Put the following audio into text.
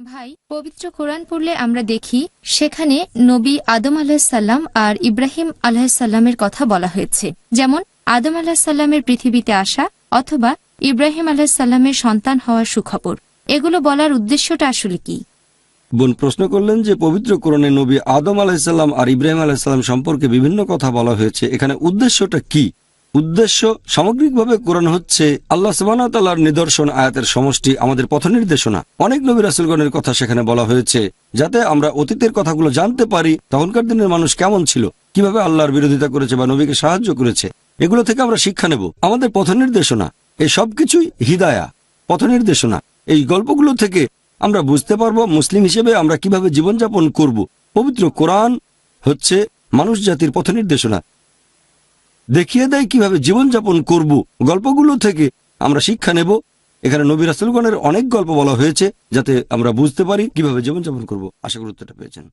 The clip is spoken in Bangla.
ভাই, পবিত্র কোরআন পড়লে আমরা দেখি, সেখানে নবী আদম আলাহিসাল্লাম আর ইব্রাহিম আলাহিসাল্লামের কথা বলা হয়েছে। যেমন, আদম আলাহিসাল্লামের পৃথিবীতে আসা অথবা ইব্রাহিম আলাহিসাল্লামের সন্তান হওয়ার সুখবর। এগুলো বলার উদ্দেশ্যটা আসলে কি? বোন, প্রশ্ন করলেন যে পবিত্র কোরআনে নবী আদম আলাহিসাল্লাম আর ইব্রাহিম আলাহিসাল্লাম সম্পর্কে বিভিন্ন কথা বলা হয়েছে। এখানে উদ্দেশ্যটা কি? উদ্দেশ্য সামগ্রিকভাবে কোরআন হচ্ছে আল্লাহ সুবাহতাল্লাহর নিদর্শন আয়াতের সমষ্টি, আমাদের পথ নির্দেশনা। অনেক নবী রাসুলগণের কথা সেখানে বলা হয়েছে, যাতে আমরা অতীতের কথাগুলো জানতে পারি, তখনকার দিনের মানুষ কেমন ছিল, কীভাবে আল্লাহর বিরোধিতা করেছে বা নবীকে সাহায্য করেছে, এগুলো থেকে আমরা শিক্ষা নেব। আমাদের পথ নির্দেশনা, এই সবকিছুই হিদায়া, পথ নির্দেশনা। এই গল্পগুলো থেকে আমরা বুঝতে পারব মুসলিম হিসেবে আমরা কীভাবে জীবনযাপন করব। পবিত্র কোরআন হচ্ছে মানুষ জাতির পথ নির্দেশনা। দেখিয়ে দেয় কীভাবে জীবনযাপন করব গল্পগুলো থেকে। আমরা শিক্ষা নেব। এখানে নবী রাসুলগণের অনেক গল্প বলা হয়েছে যাতে আমরা বুঝতে পারি কীভাবে জীবনযাপন করব। আশা গুরুত্বটা পেয়েছেন।